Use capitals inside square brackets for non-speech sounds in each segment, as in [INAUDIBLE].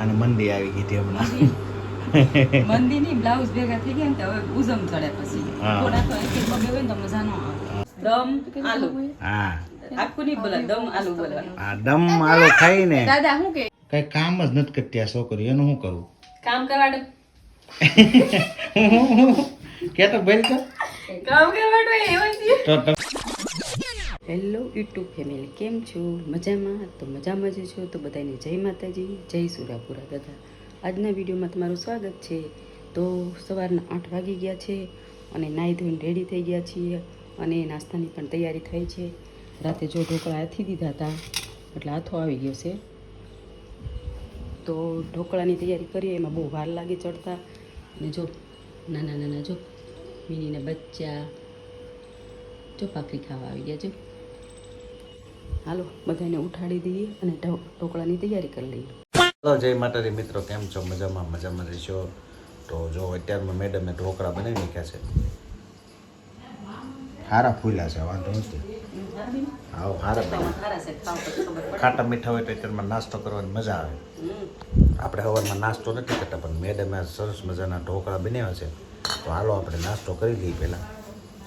અને મંદી આવી ગઈ હતી હમણાં. મંદીની બ્લાઉઝ ભેગા થઈ ગયા ને હવે ઉઝમ ચડે પછી. થોડા તો એક એક બબે ને તો મજા ન આવે. દમ આલુ. હા. આખું નહીં બોલે દમ આલુ બોલવાનું આ દમ આલો ખાઈને. દાદા શું કે? કઈ કામ જ નથી કરતી આ છોકરી એનું શું કરું? કામ કરવાડે. કે તો? કામ એવા હેલો યુટ્યુબ ફેમિલી, કેમ છો? મજામાં? તો મજામાં જ છો? તો બધાને જય માતાજી, જય સુરાપુરા દાદા. આજના વિડીયોમાં તમારું સ્વાગત છે. તો સવારના આઠ વાગી ગયા છે અને નાહી ધોઈને રેડી થઈ ગયા છીએ અને નાસ્તાની પણ તૈયારી થઈ છે. રાતે જો ઢોકળા હાથી દીધા હતા, એટલે હાથો આવી ગયો છે. તો ઢોકળાની તૈયારી કરીએ, એમાં બહુ વાર લાગે ચડતા. અને જો, નાના નાના જો, મિનીના બચ્ચા, જો પાકરી ખાવા આવી ગયા જો હાલો બધાને ઉઠાડી દઈએ અને ઢોકળાની તૈયારી કરી લઈએ. હલો જય માતાજી. મિત્રો કેમ છો? મજામાં મજામાં રહેશો? તો જો અત્યારમાં મેડમે ઢોકળા બનાવી નાખ્યા છે. હારા ફૂલ્યા છે વાંધો નથી. હા હારા ખાટા મીઠા હોય તો અત્યારમાં નાસ્તો કરવાની મજા આવે. આપણે સવારમાં નાસ્તો નથી કરતા પણ મેડમે સરસ મજાના ઢોકળા બનાવ્યા છે. તો હાલો આપણે નાસ્તો કરી લઈએ પહેલાં.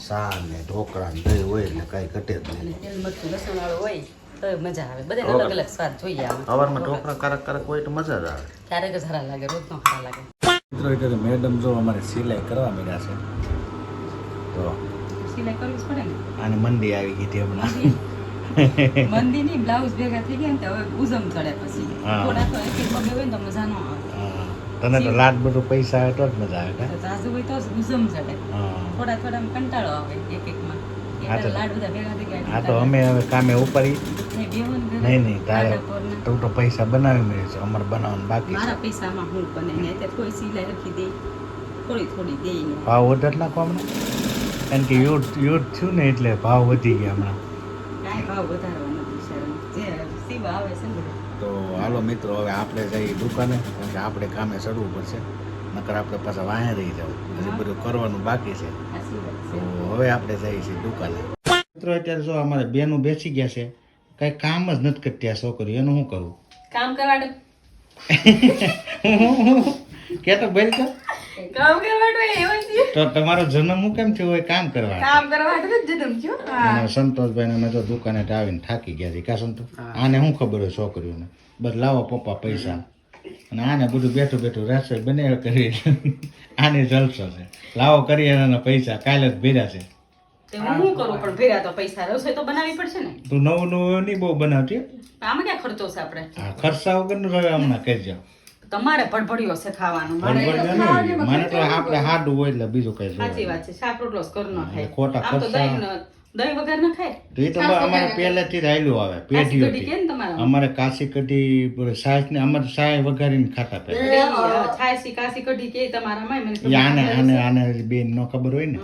સા ને ઢોકળા ને દહીં હોય એટલે કાંઈ ઘટે જ નહીં. તેલ મરચું લસણ વાળું હોય તો મજા આવે. બધા અલગ અલગ સ્વાદ જોઈએ આવે સવારમાં ઢોકળા કારક કારક હોય તો મજા જ આવે. ક્યારેક જ સારા લાગે રોજ નો સારા લાગે. મિત્રો એટલે મેડમ જો અમારે સિલાઈ કરવા માંડ્યા છે તો સિલાઈ કરવી પડે ને. અને મંદી આવી ગઈ હતી હમણાં. મંદીની બ્લાઉઝ ભેગા થઈ ગયા ને હવે ઉઝમ ચડે પછી. થોડા તો એક એક હોય ને તો મજા ન આવે. તને તો લાટ બધું પૈસા આવે તો જ મજા આવે કાં? જાજુ હોય તો ઉઝમ ચડે. હા થોડા થોડા કંટાળો આવે એક એકમાં હા તો- અમે હવે કામે ઉપરી. નહીં, નહીં તારે તું તો પૈસા બનાવી મળે છે અમારે બનાવવાનું બાકી મારા પૈસામાં હું બને ને કોઈ સિલાઈ રાખી દે થોડી થોડી દે ભાવ વધારે નાખો હમણાં? કારણ કે યુદ્ધ યુદ્ધ થયું ને એટલે ભાવ વધી ગયા હમણાં. કાંઈ ભાવ વધારવાનો હાલો મિત્રો હવે આપણે જઈએ દુકાને કારણ કે આપણે કામે ચડવું પડશે. નકર આપણે પાછા વાહે રહી જવું. હજી બધું કરવાનું બાકી છે. તો હવે આપણે જઈએ છીએ દુકાને. મિત્રો અત્યારે જો અમારે બેનો બેસી ગયા છે કઈ કામ જ નથી કરતી આ છોકરી એનું શું કરવું? કામ કરવાડે [LAUGHS] કે તો બોલ તો? કામ તમારો જન્મ હું કેમ થયો હોય? કામ કરવા કામ કરવાડે જન્મ થયો. અને સંતોષભાઈ અમે તો દુકાને આવીને થાકી ગયા છે કા સંતોષ આને શું ખબર હોય છોકરીઓને? બસ લાવો પપ્પા પૈસા. અને આને બધું બેઠું બેઠું રસોઈ બને કરી આને જલસો છે. લાવો એના પૈસા. કાલે જ ભેર્યા છે. હું શું કરું? પણ ભેગા તો પૈસા રસોઈ તો બનાવવી પડશે ને? તું નવું નવું નહીં બહુ બનાવતી આમાં ક્યાં ખર્ચો છે આપણે? હા ખર્ચા વગરનું હવે હમણાં કરજો તમારે ભડભડિયો છે ખાવાનું. મને તો આપણે હાડું હોય એટલે બીજું કઈ સાચી વાત છે. શાક રોટલો જ ઘરનો ખાય ખોટા ખર્ચા. દહીં વગર ના ખાય? તો એ તો અમારે પહેલેથી જ આવેલું આવે પેઢી કઢી પેઢીઓથી કે ને તમારા? અમારે કાશી કઢી સાસ ને અમારે સાય વઘારીને ખાતા પહેલા. છાસી કાસી કઢી કે તમારામાં મને આને આને આને બેન નો ખબર હોય ને.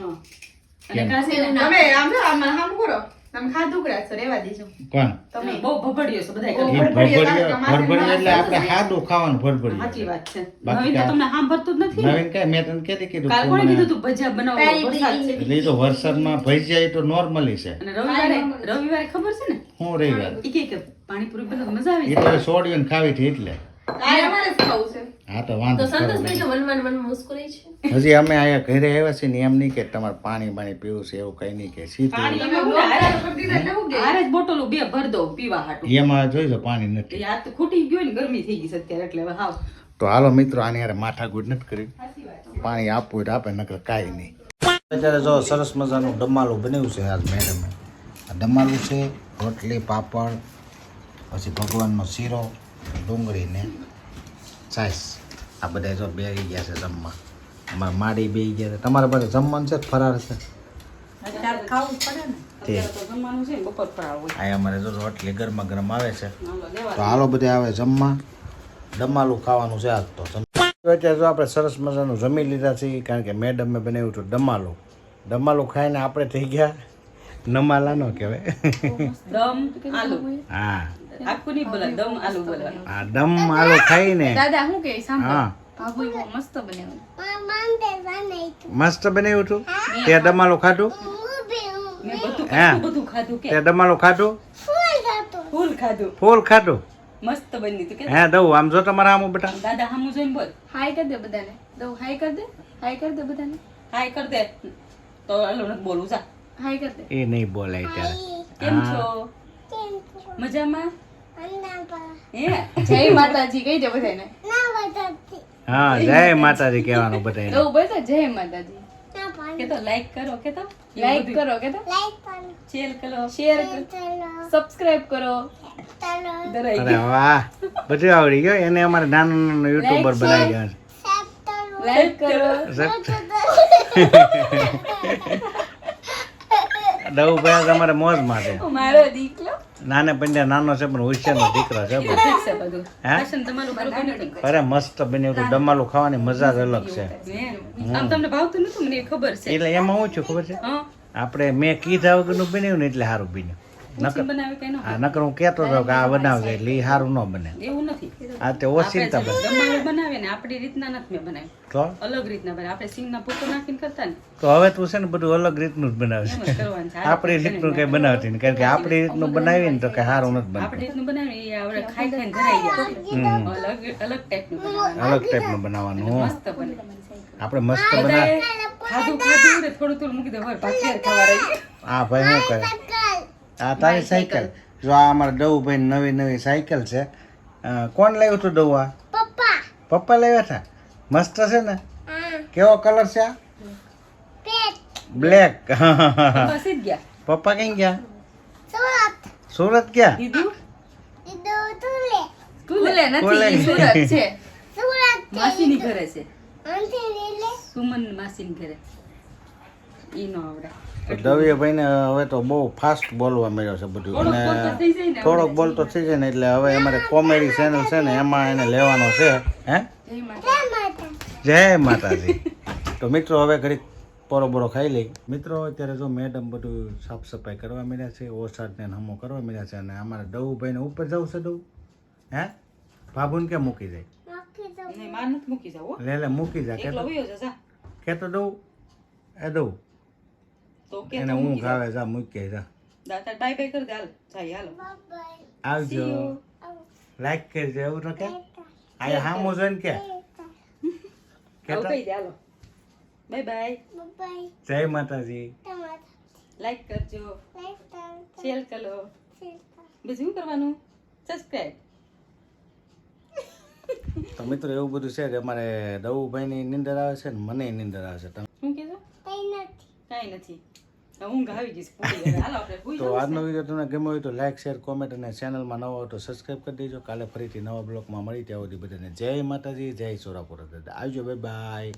અને કાસી તમે આમ આમ કરો તમે ખાધું કરા રેવા દેજો. કોણ તમે બહુ ભભડિયો છો બધા એ કરતા. ભરભરિયો ભરભરિયો એટલે આપણે સાદું ખાવાનું ભરભરિયું સાચી વાત છે. નવીન તો તમને સાંભળતું જ નથી નવીન કઈ મેં તને કેતી કીધું કાલ કોણે કીધું તું ભજીયા બનાવો વરસાદ છે. એટલે તો વરસાદમાં ભજીયા એ તો નોર્મલી છે. અને રવિવારે રવિવારે ખબર છે ને? હું રહી વાત ઈ કે કે પાણીપુરી બનાવો મજા આવી તો ખાવી હતી એટલે. અમારે ખાવું છે. હા તો વાંધો સંતોષભાઈ તો મનમાં ને મુસ્કુરાય છે? હજી અમે અહીંયા ઘરે આવ્યા છીએ ને એમ નહીં કે તમારે પાણી બાણી પીવું છે એવું કઈ નહીં કે સીધું. પાણી હારે- હારે બોટલો બે ભર દો પીવા હાટુ. એમાં જોઈજો પાણી નથી. આ તો ખૂટી ગયો ને ગરમી થઈ ગઈ છે અત્યારે એટલે હવે હાવ. તો હાલો મિત્રો આની યાર માથાકૂટ નથી કરી. પાણી આપવું એટલે આપે નકર કાંઈ નહીં. અત્યારે જો સરસ મજાનું ડમાલું બન્યું છે આજ મેડમે. આ ડમાલું છે રોટલી પાપડ પછી ભગવાનનો શીરો ડુંગળીને ચાઈસ છાશ. આ બધા જો બેસી ગયા છે જમવા. અમારે માડી બે ગયા છે. તમારા પાસે જમવાનું છે ફરાર છે? અહીંયા અમારે જો રોટલી ગરમા ગરમ આવે છે. તો હાલો બધે આવે જમવા. ડમાલું ખાવાનું છે આજ તો. અત્યારે જો આપણે સરસ મજાનું જમી લીધા છીએ કારણ કે મેડમે બનાવ્યું હતું ડમાલું. ડમાલું ખાઈને આપણે થઈ ગયા. નમાલા નો કહેવાય. દમ આલુ. હા. આખું નહીં બોલે દમ આલુ બોલવાનું હા દમ આલુ ખાઈને. દાદા શું કે? સાંભળો. મસ્ત બનાવ્યું. મસ્ત બનાવ્યું હતું તે ડમાલું ખાધું? બધું હા. બધું ખાધું કે. તે ડમાલું ખાધું? ફૂલ ખાધું. ફૂલ ખાધું? મસ્ત બની તું કે. હે દઉં આમ જો તમારા આમ બેટા. દાદા હામું જોઈને બોલ. હાય કર દે બધાને. દઉં હાય કર દે. હાય કર દે બધાને. હાય કર દે. તો હાલો નથી બોલું જા. હાય કર દે એ નહીં બોલાય ત્યારે. કેમ છો? મજામાં? હે? જય માતાજી કહી દે બધાને હા જય માતાજી. કહેવાનું બધા દઉં બધા જય માતાજી. કે તો લાઈક કરો કે તો? લાઈક કરો કે તો? શેર કરો. શેર કરો. સબસ્ક્રાઇબ કરો. અરે વાહ બધું આવડી ગયો. એને અમારે નાનું નાનું યુટ્યુબર બનાવી ગયા લાઈક કરો. [LAUGHS] [LAUGHS] [LAUGHS] દવું ભાઈ તમારે મોજ માટે મારો દીકરો? નાને પંડ્યા નાનો છે પણ હોશિયારનો દીકરો છે અરે મસ્ત બન્યું હતું. ડમાલું ખાવાની મજા જ અલગ છે? આમ તમને ભાવતું નતું? મને ખબર છે. એટલે એમાં હું છું ખબર છે? આપણે મેં કીધા વગરનું બન્યું ને એટલે સારું બન્યું. ન નકર હું કહેતો હતો કે આ બનાવજે એટલે એ સારું ન બને. એવું નથી. આ તે ઓછીનતા બને. બનાવે ને આપણી રીતના નથી મેં બનાવ્યું. તો? અલગ રીતના બનાવે. આપણે સિંગના પોતો નાખીને કરતા ને. તો હવે તું છે ને બધું અલગ રીતનું જ બનાવશે એમ જ કરવાનું છે. આપણી રીતનું કઈ બનાવતી નહીં. કારણ કે આપણી રીતનું બનાવીએ ને તો કઈ સારું નથી બનતું. આપણી રીતનું બનાવે એ આપણે ખાઈ ખાઈને ધરાઈ ગયા. અલગ અલગ ટાઈપનું બનાવવાનું. અલગ ટાઈપનું બનાવવાનું મસ્ત બને. આપણે મસ્ત બનાવ ખાધું ખાધું થોડું થોડું મૂકી દે. ખાવા રહી. આ ભાઈ શું કરે? આ તારી સાયકલ જો આ અમારા ડવું ભાઈ નવી નવી સાયકલ છે. કોણ લાવ્યું હતું ડવું આ? પપ્પા. પપ્પા લાવ્યા હતા મસ્ત છે ને? કેવો કલર છે આ? બ્લેક [LAUGHS] પપ્પા કઈ ગયા? સુરત. ગયા? સુરત છે. માસીની ઘરે છે. સુમન માસીની ઘરે. ઈ નો આવડે. તો દવીએ ભાઈને હવે તો બહુ ફાસ્ટ બોલવા મળ્યો છે બધું. અને થોડોક બોલ તો બોલતો થઈ જાય ને એટલે હવે અમારે કોમેડી ચેનલ છે ને એમાં એને લેવાનો છે હે? જય માતાજી. તો મિત્રો હવે ઘડીક પોરો બોરો ખાઈ લઈ. મિત્રો અત્યારે જો મેડમ બધું સાફ સફાઈ કરવા મળ્યા છે ઓસાડ ને હમો કરવા મળ્યા છે અને અમારે ડવું ભાઈને ઉપર જવું છે ડવું હે? ભાભુને કે મૂકી જાય? લે લે મૂકી જા કે તો ડવું એ ડવું તો કે એને હું ખાવે જા મૂકે જા. દાતા બાય બાય કરી દે હાલ. જાય હાલો આવજો લાઈક કરજો એવું તો કે? આ હા મોજન કે કે? [LAUGHS] આવું તો કહી દે હાલો. બાય બાય જય માતાજી. લાઈક કરજો. શેર કરો. બીજું શું કરવાનું? સબસ્ક્રાઇબ તો મિત્રો એવું બધું છે કે અમારે દવુભાઈની નીંદર આવે છે ને મને નીંદર આવે છે. કાંઈ નથી. ઊંઘ આવી તો આજનો વીડિયો તમને ગમ્યો હોય તો લાઇક શેર કોમેન્ટ અને ચેનલમાં નવો હોય તો સબસ્ક્રાઈબ કરી દેજો. કાલે ફરીથી નવા બ્લોગમાં મળી ત્યાં સુધી બધાને જય માતાજી જય સોરાપુર દાદા. આવજો બાય બાય